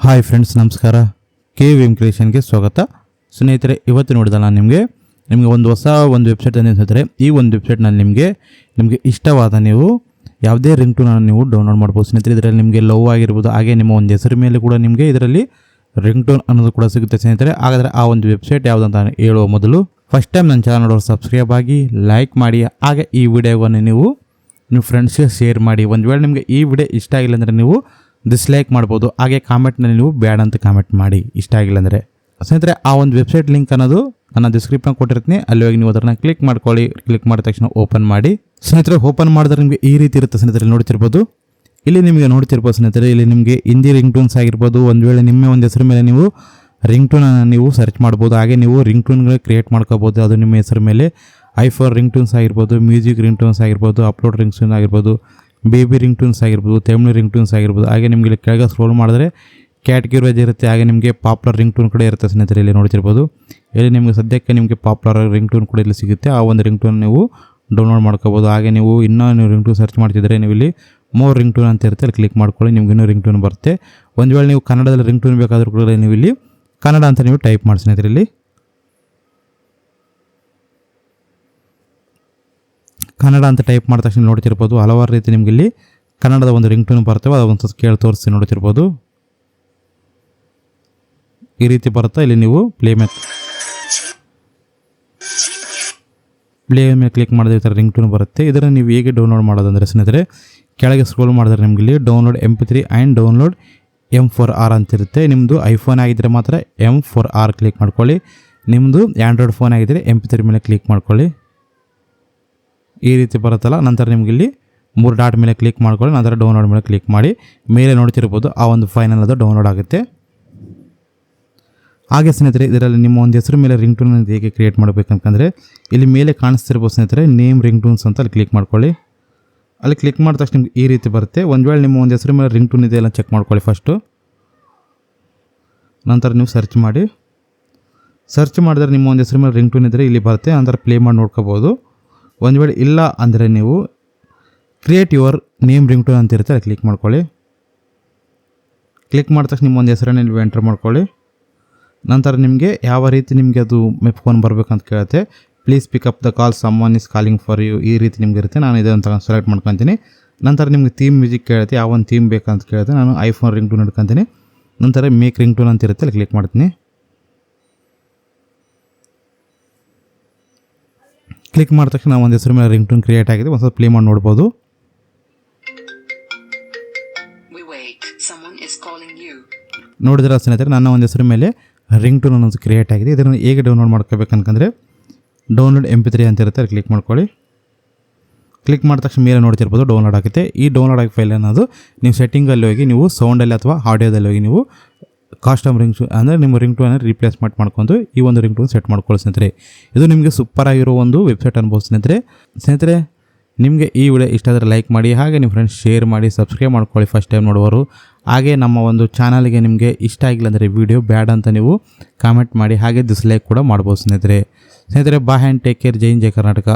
Hi friends ನಮಸ್ಕಾರ. K V M ಕ್ರಿಯೇಷನ್ಗೆ ಸ್ವಾಗತ. ಸ್ನೇಹಿತರೆ, ಇವತ್ತು ನೋಡಿದ ನಾನು ನಿಮಗೆ ನಿಮಗೆ ಒಂದು ಹೊಸ ಒಂದು ವೆಬ್ಸೈಟ್ ಅಂತ ಸ್ನೇಹಿತರೆ. ಈ ಒಂದು ವೆಬ್ಸೈಟ್ನಲ್ಲಿ ನಿಮಗೆ ನಿಮಗೆ ಇಷ್ಟವಾದ ನೀವು ಯಾವುದೇ ರಿಂಗ್ ಟೂನನ್ನು ನೀವು ಡೌನ್ಲೋಡ್ ಮಾಡ್ಬೋದು. ಸ್ನೇಹಿತರೆ, ಇದರಲ್ಲಿ ನಿಮಗೆ ಲವ್ ಆಗಿರ್ಬೋದು, ಹಾಗೆ ನಿಮ್ಮ ಒಂದು ಹೆಸರು ಮೇಲೆ ಕೂಡ ನಿಮಗೆ ಇದರಲ್ಲಿ ರಿಂಗ್ ಟೋನ್ ಅನ್ನೋದು ಕೂಡ ಸಿಗುತ್ತೆ ಸ್ನೇಹಿತರೆ. ಹಾಗಾದರೆ ಆ ಒಂದು ವೆಬ್ಸೈಟ್ ಯಾವುದಂತ ಹೇಳುವ ಮೊದಲು ಫಸ್ಟ್ ಟೈಮ್ ನನ್ನ ಚಾನಲ್ ನೋಡೋರು ಸಬ್ಸ್ಕ್ರೈಬ್ ಆಗಿ ಲೈಕ್ ಮಾಡಿ, ಹಾಗೆ ಈ ವಿಡಿಯೋವನ್ನು ನೀವು ನಿಮ್ಮ ಫ್ರೆಂಡ್ಸ್ಗೆ ಶೇರ್ ಮಾಡಿ. ಒಂದು ವೇಳೆ ನಿಮಗೆ ಈ ವಿಡಿಯೋ ಇಷ್ಟ ಆಗಿಲ್ಲ ಅಂದರೆ ನೀವು ಡಿಸ್ಲೈಕ್ ಮಾಡ್ಬೋದು. ಹಾಗೆ ಕಾಮೆಂಟ್ನಲ್ಲಿ ನೀವು ಬ್ಯಾಡ್ ಅಂತ ಕಾಮೆಂಟ್ ಮಾಡಿ. ಇಷ್ಟ ಆಗಿಲ್ಲ ಅಂದರೆ. ಸ್ನೇಹಿತರೆ, ಆ ಒಂದು ವೆಬ್ಸೈಟ್ ಲಿಂಕ್ ಅನ್ನೋದು ನನ್ನ ಡಿಸ್ಕ್ರಿಪ್ಷನ್ ಕೊಟ್ಟಿರ್ತೀನಿ. ಅಲ್ಲಿ ಹೋಗಿ ನೀವು ಅದನ್ನು ಕ್ಲಿಕ್ ಮಾಡ್ಕೊಳ್ಳಿ. ಕ್ಲಿಕ್ ಮಾಡಿದ ತಕ್ಷಣ ಓಪನ್ ಮಾಡಿ. ಸ್ನೇಹಿತರೆ ಓಪನ್ ಮಾಡಿದ್ರೆ ನಿಮಗೆ ಈ ರೀತಿ ಇರುತ್ತೆ ಸ್ನೇಹಿತರೆ ನೋಡ್ತಿರ್ಬೋದು. ಇಲ್ಲಿ ನಿಮಗೆ ನೋಡ್ತಿರ್ಬೋದು ಸ್ನೇಹಿತರೆ, ಇಲ್ಲಿ ನಿಮಗೆ ಹಿಂದಿ ರಿಂಗ್ ಟೂನ್ಸ್ ಆಗಿರ್ಬೋದು. ಒಂದು ವೇಳೆ ನಿಮ್ಮ ಒಂದು ಹೆಸರು ಮೇಲೆ ನೀವು ರಿಂಗ್ ಟೂನನ್ನು ನೀವು ಸರ್ಚ್ ಮಾಡ್ಬೋದು. ಹಾಗೆ ನೀವು ರಿಂಗ್ ಟೂನ್ಗಳು ಕ್ರಿಯೇಟ್ ಮಾಡ್ಕೋಬೋದು. ಅದು ನಿಮ್ಮ ಹೆಸರು ಮೇಲೆ. ಐಫೋನ್ ರಿಂಗ್ ಟೂನ್ಸ್ ಆಗಿರ್ಬೋದು ಮ್ಯೂಸಿಕ್ ರಿಂಗ್ ಟೂನ್ಸ್ ಆಗಿರ್ಬೋದು ಅಪ್ಲೋಡ್ ರಿಂಗ್ ಟೂನ್ ಆಗಿರ್ಬೋದು. ಬೇಬಿ ರಿಂಗ್ ಟೂನ್ಸ್ ಆಗಿರ್ಬೋದು ತಮಿಳು ರಿಂಗ್ ಟೂನ್ಸ್ ಆಗಿರ್ಬೋದು, ಹಾಗೆ ನಿಮಗೆ ಇಲ್ಲಿ ಕೆಳಗೆ ಸ್ಕ್ರೋಲ್ ಮಾಡಿದ್ರೆ ಕ್ಯಾಟಗಿರಿ ವೈಸ್ ಇರುತ್ತೆ, ಹಾಗೆ ನಿಮಗೆ ಪಾಪ್ಯುಲರ್ ರಿಂಗ್ ಟೂನ್ ಕೂಡ ಇರುತ್ತೆ ಸ್ನೇಹಿತರೆ, ಇಲ್ಲಿ ನೋಡ್ತಿರ್ಬೋದು. ಇಲ್ಲಿ ನಿಮಗೆ ಸದ್ಯಕ್ಕೆ ನಿಮಗೆ ಪಾಪ್ಯುಲರ್ ರಿಂಗ್ ಟೂನ್ ಕೂಡ ಇಲ್ಲಿ ಸಿಗುತ್ತೆ. ಆ ಒಂದು ರಿಂಗ್ ಟೂನ್ ನೀವು ಡೌನ್ಲೋಡ್ ಮಾಡ್ಕೋಬೋದು. ಹಾಗೆ ನೀವು ಇನ್ನೂ ನೀವು ರಿಂಗ್ ಟೂನ್ ಸರ್ಚ್ ಮಾಡ್ತಿದ್ರೆ ನೀವು ಇಲ್ಲಿ ಮೋರ್ ರಿಂಗ್ ಟೂನ್ ಅಂತ ಇರುತ್ತೆ, ಅಲ್ಲಿ ಕ್ಲಿಕ್ ಮಾಡ್ಕೊಳ್ಳಿ, ನಿಮ್ಗೆ ಇನ್ನೂ ರಿಂಗ್ ಟೂನ್ ಬರುತ್ತೆ. ಒಂದು ವೇಳೆ ನೀವು ಕನ್ನಡದಲ್ಲಿ ರಿಂಗ್ ಟೂನ್ ಬೇಕಾದರೂ ಕೂಡ ನೀವು ಇಲ್ಲಿ ಕನ್ನಡ ಅಂತ ನೀವು ಟೈಪ್ ಮಾಡಿ ಸ್ನೇಹಿತರೆ, ಇಲ್ಲಿ. ಕನ್ನಡ ಅಂತ ಟೈಪ್ ಮಾಡಿದ ತಕ್ಷಣ ನೋಡ್ತಿರ್ಬೋದು. ಹಲವಾರು ರೀತಿ ನಿಮ್ಗೆ ಇಲ್ಲಿ ಕನ್ನಡದ ಒಂದು ರಿಂಗ್ ಟೂನ್ ಬರ್ತೇವೆ ಅದೊಂದು ಕೇಳಿ ತೋರಿಸಿ ನೋಡ್ತಿರ್ಬೋದು. ಈ ರೀತಿ ಬರುತ್ತಾ? ಇಲ್ಲಿ ನೀವು ಪ್ಲೇ ಮೇಲೆ ಪ್ಲೇ ಮೇಲೆ ಕ್ಲಿಕ್ ಮಾಡಿದ್ರೆ ಈ ಥರ ರಿಂಗ್ ಟೂನ್ ಬರುತ್ತೆ. ಇದನ್ನು ನೀವು ಹೇಗೆ ಡೌನ್ಲೋಡ್ ಮಾಡೋದಂದರೆ ಸ್ನೇಹಿತರೆ, ಕೆಳಗೆ ಸ್ಕ್ರೋಲ್ ಮಾಡಿದ್ರೆ ನಿಮಗೆ ಇಲ್ಲಿ download M P three and download M four R ಅಂತಿರುತ್ತೆ. ನಿಮ್ಮದು ಐಫೋನ್ ಆಗಿದ್ದರೆ ಮಾತ್ರ ಎಂ ಫೋರ್ ಆರ್ ಕ್ಲಿಕ್ ಮಾಡ್ಕೊಳ್ಳಿ. ನಿಮ್ಮದು ಆ್ಯಂಡ್ರಾಯ್ಡ್ ಫೋನ್ ಆಗಿದ್ದರೆ ಎಂ ಪಿ ತ್ರೀ ಮೇಲೆ ಕ್ಲಿಕ್ ಮಾಡ್ಕೊಳ್ಳಿ. ಈ ರೀತಿ ಬರುತ್ತಲ್ಲ, ನಂತರ ನಿಮ್ಗೆ ಇಲ್ಲಿ ಮೂರು ಡಾಟ್ ಮೇಲೆ ಕ್ಲಿಕ್ ಮಾಡ್ಕೊಳ್ಳಿ, ನಂತರ ಡೌನ್ಲೋಡ್ ಮೇಲೆ ಕ್ಲಿಕ್ ಮಾಡಿ, ಮೇಲೆ ನೋಡ್ತಿರ್ಬೋದು ಆ ಒಂದು ಫೈನಲ್ ಅದು ಡೌನ್ಲೋಡ್ ಆಗುತ್ತೆ. ಹಾಗೆ ಸ್ನೇಹಿತರೆ, ಇದರಲ್ಲಿ ನಿಮ್ಮ ಒಂದು ಹೆಸರು ಮೇಲೆ ರಿಂಗ್ ಟೂನ್ ಹೇಗೆ ಕ್ರಿಯೇಟ್ ಮಾಡಬೇಕಂತಂದರೆ ಇಲ್ಲಿ ಮೇಲೆ ಕಾಣಿಸ್ತಿರ್ಬೋದು ಸ್ನೇಹಿತರೆ ನೇಮ್ ರಿಂಗ್ ಟೂನ್ಸ್ ಅಂತ ಅಲ್ಲಿ ಕ್ಲಿಕ್ ಮಾಡ್ಕೊಳ್ಳಿ. ಅಲ್ಲಿ ಕ್ಲಿಕ್ ಮಾಡಿದ ತಕ್ಷಣ ನಿಮ್ಗೆ ಈ ರೀತಿ ಬರುತ್ತೆ. ಒಂದು ವೇಳೆ ನಿಮ್ಮ ಒಂದು ಹೆಸರು ಮೇಲೆ ರಿಂಗ್ ಟೂನ್ ಇದೆಯಲ್ಲ ಚೆಕ್ ಮಾಡ್ಕೊಳ್ಳಿ ಫಸ್ಟು ನಂತರ ನೀವು ಸರ್ಚ್ ಮಾಡಿ. ಸರ್ಚ್ ಮಾಡಿದ್ರೆ ನಿಮ್ಮ ಒಂದು ಹೆಸರು ಮೇಲೆ ರಿಂಗ್ ಟೂನ್ ಇದ್ದರೆ ಇಲ್ಲಿ ಬರುತ್ತೆ, ನಂತರ ಪ್ಲೇ ಮಾಡಿ ನೋಡ್ಕೋಬೋದು. ಒಂದು ವೇಳೆ ಇಲ್ಲ ಅಂದರೆ ನೀವು create your name ring tone ಅಂತ ಇರುತ್ತೆ ಕ್ಲಿಕ್ ಮಾಡ್ಕೊಳ್ಳಿ. ಕ್ಲಿಕ್ ಮಾಡಿದ ತಕ್ಷಣ ನಿಮ್ಮ ಒಂದು ಹೆಸರನ್ನು ನೀವು ಎಂಟರ್ ಮಾಡ್ಕೊಳ್ಳಿ. ನಂತರ ನಿಮಗೆ ಯಾವ ರೀತಿ ನಿಮಗೆ ಅದು ಫೋನ್ ಬರಬೇಕಂತ ಕೇಳುತ್ತೆ. Please pickup the call someone is calling for you ಈ ರೀತಿ ನಿಮ್ಗೆ ಇರುತ್ತೆ. ನಾನು ಇದನ್ನು ತಗೊಂಡು ಸೆಲೆಕ್ಟ್ ಮಾಡ್ಕೊತೀನಿ. ನಂತರ ನಿಮಗೆ ಥೀಮ್ ಮ್ಯೂಸಿಕ್ ಕೇಳುತ್ತೆ. ಯಾವ ಒಂದು ಥೀಮ್ ಬೇಕಂತ ಕೇಳುತ್ತೆ. ನಾನು ಐಫೋನ್ ರಿಂಗ್ ಟೂನ್ ಹಿಡ್ಕೊತೀನಿ ನಂತರ ಮೇಕ್ ರಿಂಗ್ ಟೂನ್ ಅಂತ ಇರುತ್ತೆ ಅಲ್ಲಿ ಕ್ಲಿಕ್ ಮಾಡ್ತೀನಿ. ಕ್ಲಿಕ್ ಮಾಡಿದ ತಕ್ಷಣ ಒಂದು ಹೆಸರು ಮೇಲೆ ರಿಂಗ್ ಟೂನ್ ಕ್ರಿಯೇಟ್ ಆಗಿದೆ ಒಂದು ಸ್ವಲ್ಪ ಪ್ಲೇ ಮಾಡಿ ನೋಡ್ಬೋದು. ನೋಡಿದ್ರೆ ಸ್ನೇಹಿತರೆ ನನ್ನ ಒಂದು ಹೆಸರು ಮೇಲೆ ರಿಂಗ್ ಟೂನ್ ಅನ್ನೋದು ಕ್ರಿಯೇಟ್ ಆಗಿದೆ. ಇದನ್ನು ಹೇಗೆ ಡೌನ್ಲೋಡ್ ಮಾಡ್ಕೋಬೇಕಂತಂದರೆ ಡೌನ್ಲೋಡ್ ಎಂ ಪಿ ತ್ರೀ ಅಂತ ಇರುತ್ತೆ ಕ್ಲಿಕ್ ಮಾಡ್ಕೊಳ್ಳಿ. ಕ್ಲಿಕ್ ಮಾಡಿದ ತಕ್ಷಣ ಮೇಲೆ ನೋಡ್ತಿರ್ಬೋದು ಡೌನ್ಲೋಡ್ ಆಗುತ್ತೆ. ಈ ಡೌನ್ಲೋಡ್ ಆಗಿ ಫೈಲ್ ಅನ್ನೋದು ನೀವು ಸೆಟ್ಟಿಂಗಲ್ಲಿ ಹೋಗಿ ನೀವು ಸೌಂಡಲ್ಲಿ ಅಥವಾ ಆಡಿಯೋದಲ್ಲಿ ಹೋಗಿ ನೀವು ಕಾಸ್ಟಮ್ ರಿಂಗ್ ಅಂದರೆ ನಿಮ್ಮ ರಿಂಗ್ ಟೂನ್ ರೀಪ್ಲೇಸ್ಮೆಂಟ್ ಮಾಡ್ಕೊಂಡು ಈ ಒಂದು ರಿಂಗ್ ಟೂನ್ ಸೆಟ್ ಮಾಡ್ಕೊಳ್ಳಿ ಸ್ನೇಹಿತರೆ. ಇದು ನಿಮಗೆ ಸೂಪರ್ ಆಗಿರೋ ಒಂದು ವೆಬ್ಸೈಟ್ ಅನುಭವ ಸ್ನೇಹಿತರೆ. ಸ್ನೇಹಿತರೆ, ನಿಮಗೆ ಈ ವಿಡಿಯೋ ಇಷ್ಟ ಆದರೆ ಲೈಕ್ ಮಾಡಿ, ಹಾಗೆ ನಿಮ್ಮ ಫ್ರೆಂಡ್ಸ್ ಶೇರ್ ಮಾಡಿ ಸಬ್ಸ್ಕ್ರೈಬ್ ಮಾಡ್ಕೊಳ್ಳಿ ಫಸ್ಟ್ ಟೈಮ್ ನೋಡುವವರು. ಹಾಗೆ ನಮ್ಮ ಒಂದು ಚಾನಲ್ಗೆ ನಿಮಗೆ ಇಷ್ಟ ಆಗಿಲ್ಲ ಅಂದರೆ ವಿಡಿಯೋ ಬ್ಯಾಡ್ ಅಂತ ನೀವು ಕಾಮೆಂಟ್ ಮಾಡಿ, ಹಾಗೆ ಡಿಸ್ಲೈಕ್ ಕೂಡ ಮಾಡ್ಬೋದು ಸ್ನೇಹಿತರೆ. ಸ್ನೇಹಿತರೆ ಬಾ ಹ್ಯಾಂಡ್ ಟೇಕ್ ಕೇರ್ ಜೈನ್ ಜೈ ಕರ್ನಾಟಕ.